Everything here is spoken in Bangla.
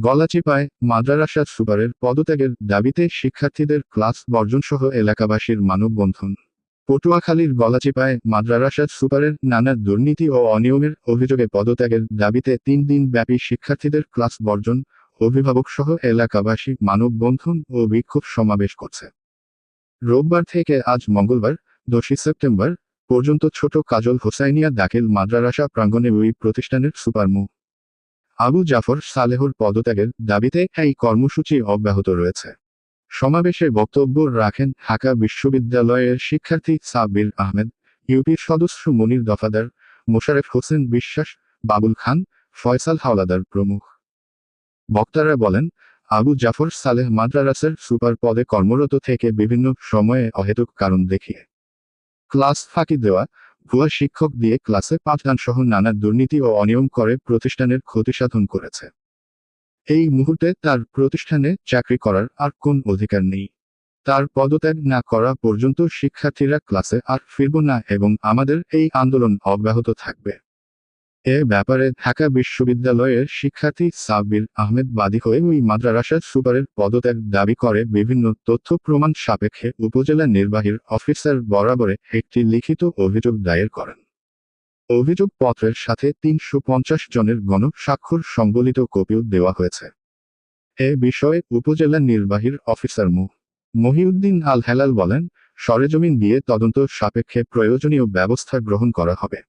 গলাচিপায় মাদ্রাসা সুপারের পদত্যাগের দাবিতে শিক্ষার্থীদের ক্লাস বর্জনসহ এলাকাবাসীর মানববন্ধন। পটুয়াখালীর গলাচিপায় মাদ্রাসা সুপারের নানা দুর্নীতি ও অনিয়মের অভিযোগে পদত্যাগের দাবিতে তিন দিন ব্যাপী শিক্ষার্থীদের ক্লাস বর্জন অভিভাবক সহ এলাকাবাসী মানববন্ধন ও বিক্ষোভ সমাবেশ করছে। রোববার থেকে আজ মঙ্গলবার দশই সেপ্টেম্বর পর্যন্ত ছোট কাজল হোসাইনিয়া দাখিল মাদ্রাসা প্রাঙ্গণে ওই প্রতিষ্ঠানের সুপার মু। আবু জাফর সালেহর পদত্যাগের দাবিতে এই কর্মসূচি অব্যাহত রয়েছে। সমাবেশে বক্তব্য রাখেন ঢাকা বিশ্ববিদ্যালয়ের শিক্ষার্থী সাব্বির আহমেদ, ইউপির সদস্য মনির দফাদার মোশারেফ হোসেন বিশ্বাস, বাবুল খান, ফয়সাল হাওলাদার প্রমুখ। বক্তারা বলেন, আবু জাফর সালেহ মাদ্রাসার সুপার পদে কর্মরত থেকে বিভিন্ন সময়ে অহেতুক কারণ দেখিয়ে। ক্লাস ফাঁকি দেওয়া ভুয়া শিক্ষক দিয়ে ক্লাসে পাঠদান সহ নানা দুর্নীতি ও অনিয়ম করে প্রতিষ্ঠানের ক্ষতিসাধন করেছে। এই মুহূর্তে তার প্রতিষ্ঠানে চাকরি করার আর কোন অধিকার নেই। তার পদত্যাগ না করা পর্যন্ত শিক্ষার্থীরা ক্লাসে আর ফিরব না এবং আমাদের এই আন্দোলন অব্যাহত থাকবে। এ ব্যাপারে ঢাকা বিশ্ববিদ্যালয়ের শিক্ষার্থী সাব্বির আহমেদ বাদী হয়ে ওই মাদ্রাসার সুপারের পদত্যাগ দাবি করে বিভিন্ন তথ্য প্রমাণ সাপেক্ষে উপজেলা নির্বাহীর অফিসার বরাবরে একটি লিখিত অভিযোগ দায়ের করেন। অভিযোগ পত্রের সাথে তিনশো পঞ্চাশ জনের গণ স্বাক্ষর সংবলিত কপিও দেওয়া হয়েছে। এ বিষয়ে উপজেলা নির্বাহীর অফিসার মু. মহিউদ্দিন আল হেলাল বলেন, সরেজমিন দিয়ে তদন্ত সাপেক্ষে প্রয়োজনীয় ব্যবস্থা গ্রহণ করা হবে।